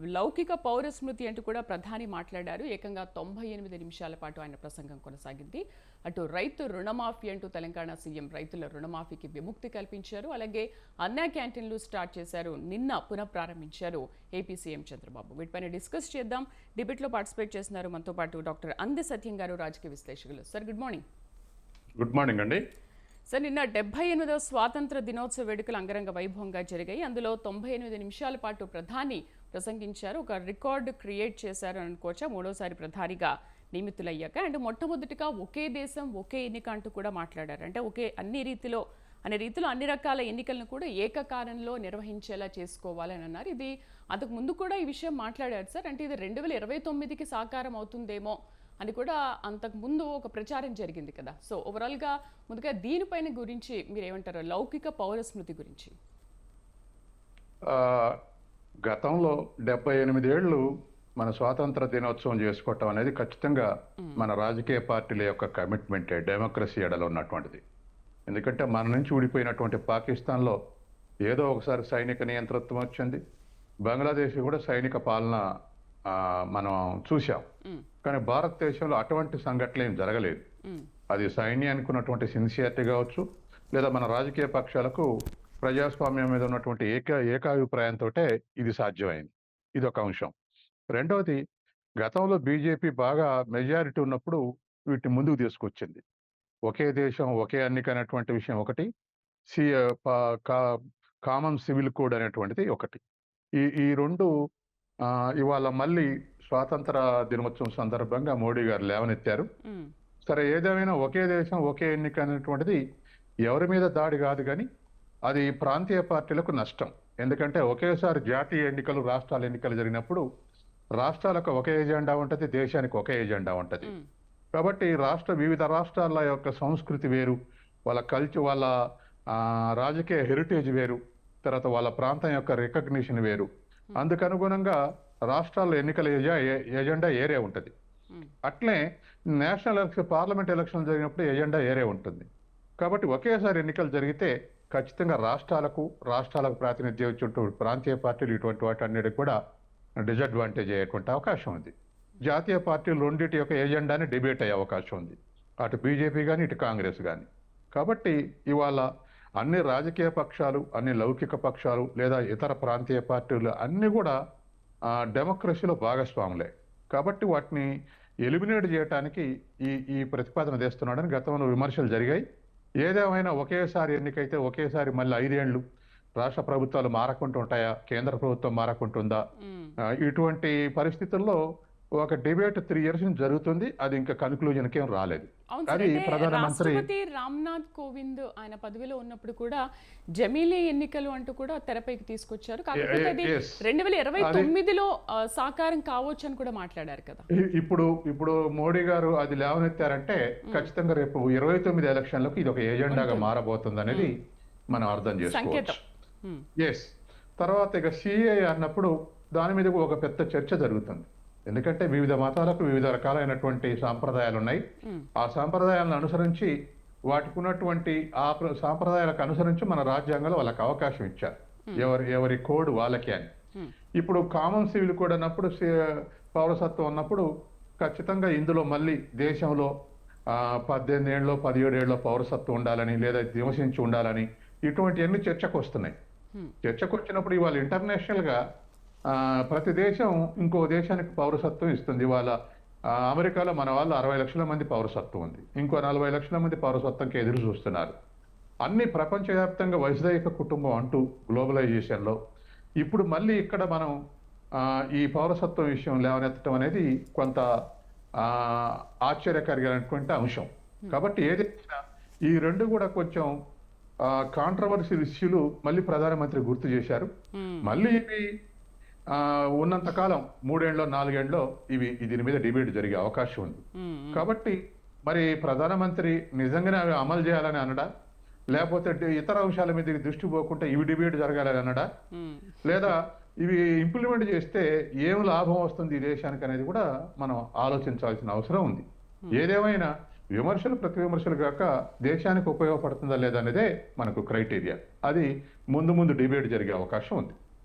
లౌకిక పౌర స్మృతి అంటూ కూడా ప్రధాని మాట్లాడారు. ఏకంగా తొంభై ఎనిమిది నిమిషాల పాటు ఆయన ప్రసంగం కొనసాగింది. అటు రైతు రుణమాఫీ అంటూ తెలంగాణ సీఎం రైతుల రుణమాఫీకి విముక్తి కల్పించారు. అలాగే అన్నా క్యాంటీన్లు స్టార్ట్ చేశారు. నిన్న పునఃప్రారంభించారు ఏపీ సీఎం చంద్రబాబు. వీటిపైన డిస్కస్ చేద్దాం. డిబేట్లో పార్టిసిపేట్ చేస్తున్నారు మనతో పాటు డాక్టర్ అంది సత్యం గారు రాజకీయ విశ్లేషకులు. Sir good morning. Good morning అండి. సార్ నిన్న డెబ్బై ఎనిమిదవ స్వాతంత్ర దినోత్సవ వేడుకలు అంగరంగ వైభవంగా జరిగాయి. అందులో తొంభై ఎనిమిది నిమిషాల పాటు ప్రధాని ప్రసంగించారు. ఒక రికార్డు క్రియేట్ చేశారు అనుకోవచ్చా? మూడోసారి ప్రధానిగా నియమితులయ్యాక. అండ్ మొట్టమొదటిగా ఒకే దేశం ఒకే ఎన్నిక అంటూ కూడా మాట్లాడారు. అంటే ఒకే అన్ని రీతిలో అనే రీతిలో అన్ని రకాల ఎన్నికలను కూడా ఏకకాలంలో నిర్వహించేలా చేసుకోవాలని అన్నారు. ఇది అంతకు ముందు కూడా ఈ విషయం మాట్లాడారు సార్. అంటే ఇది రెండు వేల ఇరవై తొమ్మిదికి సాకారం అవుతుందేమో అని కూడా అంతకు ముందు ఒక ప్రచారం జరిగింది కదా. సో ఓవరాల్గా ముందుగా దీనిపైన గురించి మీరు ఏమంటారు లౌకిక పౌర స్మృతి గురించి. గతంలో డెబ్బై ఎనిమిది ఏళ్ళు మన స్వాతంత్ర దినోత్సవం చేసుకోవటం అనేది ఖచ్చితంగా మన రాజకీయ పార్టీల యొక్క కమిట్మెంటే డెమోక్రసీ ఎడలో ఉన్నటువంటిది. ఎందుకంటే మన నుంచి ఊడిపోయినటువంటి పాకిస్తాన్లో ఏదో ఒకసారి సైనిక నియంతృత్వం వచ్చింది. బంగ్లాదేశ్ కూడా సైనిక పాలన మనం చూసాం. కానీ భారతదేశంలో అటువంటి సంఘటనలు ఏం జరగలేదు. అది సైన్యానికి ఉన్నటువంటి సిన్సియారిటీ కావచ్చు లేదా మన రాజకీయ పక్షాలకు ప్రజాస్వామ్యం మీద ఉన్నటువంటి ఏక ఏకాభిప్రాయంతో ఇది సాధ్యమైంది. ఇది ఒక అంశం. రెండవది గతంలో బీజేపీ బాగా మెజారిటీ ఉన్నప్పుడు వీటిని ముందుకు తీసుకొచ్చింది. ఒకే దేశం ఒకే ఎన్నిక అనేటువంటి విషయం ఒకటి సి కామన్ సివిల్ కోడ్ అనేటువంటిది ఒకటి. ఈ ఈ రెండు ఇవాళ మళ్ళీ స్వాతంత్ర దినోత్సవం సందర్భంగా మోడీ గారు లేవనెత్తారు. సరే ఏదేమైనా ఒకే దేశం ఒకే ఎన్నిక అనేటువంటిది ఎవరి మీద దాడి కాదు కానీ అది ప్రాంతీయ పార్టీలకు నష్టం ఎందుకంటే ఒకేసారి జాతీయ ఎన్నికలు రాష్ట్రాల ఎన్నికలు జరిగినప్పుడు రాష్ట్రాలకు ఒకే ఎజెండా ఉంటుంది దేశానికి ఒకే ఎజెండా ఉంటుంది. కాబట్టి రాష్ట్ర వివిధ రాష్ట్రాల యొక్క సంస్కృతి వేరు వాళ్ళ కల్చర్ వాళ్ళ రాజకీయ హెరిటేజ్ వేరు తర్వాత వాళ్ళ ప్రాంతం యొక్క రికగ్నిషన్ వేరు అందుకనుగుణంగా రాష్ట్రాల్లో ఎన్నికల ఎజె- ఎజెండా ఏరే ఉంటుంది. మ్మ్. అట్లే నేషనల్ ఎలక్షన్ పార్లమెంట్ ఎలక్షన్ జరిగినప్పుడు ఎజెండా ఏరే ఉంటుంది. కాబట్టి ఒకేసారి ఎన్నికలు జరిగితే ఖచ్చితంగా రాష్ట్రాలకు రాష్ట్రాలకు ప్రాతినిధ్యం ఇచ్చేటువంటి ప్రాంతీయ పార్టీలు ఇటువంటి వాటి అన్నిటికి కూడా డిసడ్వాంటేజ్ అయ్యేటువంటి అవకాశం ఉంది. జాతీయ పార్టీలు రెండింటి యొక్క ఎజెండాని డిబేట్ అయ్యే అవకాశం ఉంది. అటు బీజేపీ కానీ ఇటు కాంగ్రెస్ కానీ కాబట్టి ఇవాళ అన్ని రాజకీయ పక్షాలు అన్ని లౌకిక పక్షాలు లేదా ఇతర ప్రాంతీయ పార్టీలు అన్నీ కూడా డెమోక్రసీలో భాగస్వాములే. కాబట్టి వాటిని ఎలిమినేట్ చేయడానికి ఈ ఈ ప్రతిపాదన తెస్తున్నాడని గతంలో విమర్శలు జరిగాయి. ఏదేమైనా ఒకేసారి ఎన్నికైతే ఒకేసారి మళ్ళీ ఐదేళ్ళు రాష్ట్ర ప్రభుత్వాలు మారకుంటూ ఉంటాయా? కేంద్ర ప్రభుత్వం మారకుంటుందా? ఇటువంటి పరిస్థితుల్లో ఒక డిబేట్ త్రీ ఇయర్స్ నుంచి జరుగుతుంది. అది ఇంకా కన్క్లూజన్కి ఏం రాలేదు. అది ప్రధానమంత్రి రామ్నాథ్ కోవింద్ ఆయన పదవిలో ఉన్నప్పుడు కూడా జమీలీ ఎన్నికలు అంటూ కూడా తెరపైకి తీసుకొచ్చారు. కాకపోతే అది. రెండు వేల ఇరవై తొమ్మిదిలో సాకారం కావచ్చు అని కూడా మాట్లాడారు కదా. ఇప్పుడు ఇప్పుడు మోడీ గారు అది లేవనెత్తారంటే ఖచ్చితంగా రేపు ఇరవై తొమ్మిది ఎలక్షన్లకు ఇది ఒక ఎజెండాగా మారబోతుంది అనేది మనం అర్థం చేసుకోవచ్చు. ఎస్ తర్వాత ఇక సిఏ అన్నప్పుడు దాని మీద ఒక పెద్ద చర్చ జరుగుతుంది. ఎందుకంటే వివిధ మతాలకు వివిధ రకాలైనటువంటి సాంప్రదాయాలు ఉన్నాయి. ఆ సాంప్రదాయాలను అనుసరించి వాటికి ఉన్నటువంటి ఆ ప్ర- సాంప్రదాయాలకు అనుసరించి మన రాజ్యాంగంలో వాళ్ళకి అవకాశం ఇచ్చారు ఎవరి ఎవరి కోడ్ వాళ్ళకి అని. ఇప్పుడు కామన్ సివిల్ కోడ్ అన్నప్పుడు పౌరసత్వం ఉన్నప్పుడు ఖచ్చితంగా ఇందులో మళ్ళీ దేశంలో పద్దెనిమిది ఏళ్ళలో పదిహేడు ఏళ్ళలో పౌరసత్వం ఉండాలని లేదా నివసించి ఉండాలని ఇటువంటివన్నీ చర్చకు వస్తున్నాయి. చర్చకు వచ్చినప్పుడు ఇవాళ ఇంటర్నేషనల్గా ప్రతి దేశం ఇంకో దేశానికి పౌరసత్వం ఇస్తుంది. ఇవాళ ఆ, అమెరికాలో మన వాళ్ళు అరవై లక్షల మంది పౌరసత్వం ఉంది. ఇంకో నలభై లక్షల మంది పౌరసత్వంకి ఎదురు చూస్తున్నారు. అన్ని ప్రపంచవ్యాప్తంగా వైజ్ఞానిక కుటుంబం అంటూ గ్లోబలైజేషన్లో ఇప్పుడు మళ్ళీ ఇక్కడ మనం ఈ పౌరసత్వం విషయం లేవనెత్తడం అనేది కొంత ఆ, ఆశ్చర్యకరమైనటువంటి అంశం. కాబట్టి ఏదైనా ఈ రెండు కూడా కొంచెం కాంట్రవర్షియల్ ఇష్యూలు మళ్ళీ ప్రధానమంత్రి గుర్తు చేశారు. మళ్ళీ ఇవి ఉన్నంత కాలం మూడేళ్ళలో నాలుగేళ్ళలో ఇవి దీని మీద డిబేట్ జరిగే అవకాశం ఉంది. కాబట్టి మరి ప్రధానమంత్రి నిజంగానే అవి అమలు చేయాలని అనడా లేకపోతే ఇతర అంశాల మీద దృష్టి పోకుండా ఇవి డిబేట్ జరగాలని అనడా. లేదా ఇవి ఇంప్లిమెంట్ చేస్తే ఏం లాభం వస్తుంది ఈ దేశానికి అనేది కూడా మనం ఆలోచించాల్సిన అవసరం ఉంది. ఏదేమైనా విమర్శలు ప్రతి విమర్శలు కాక దేశానికి ఉపయోగపడుతుందా లేదా అనేదే మనకు క్రైటీరియా. అది ముందు ముందు డిబేట్ జరిగే అవకాశం ఉంది.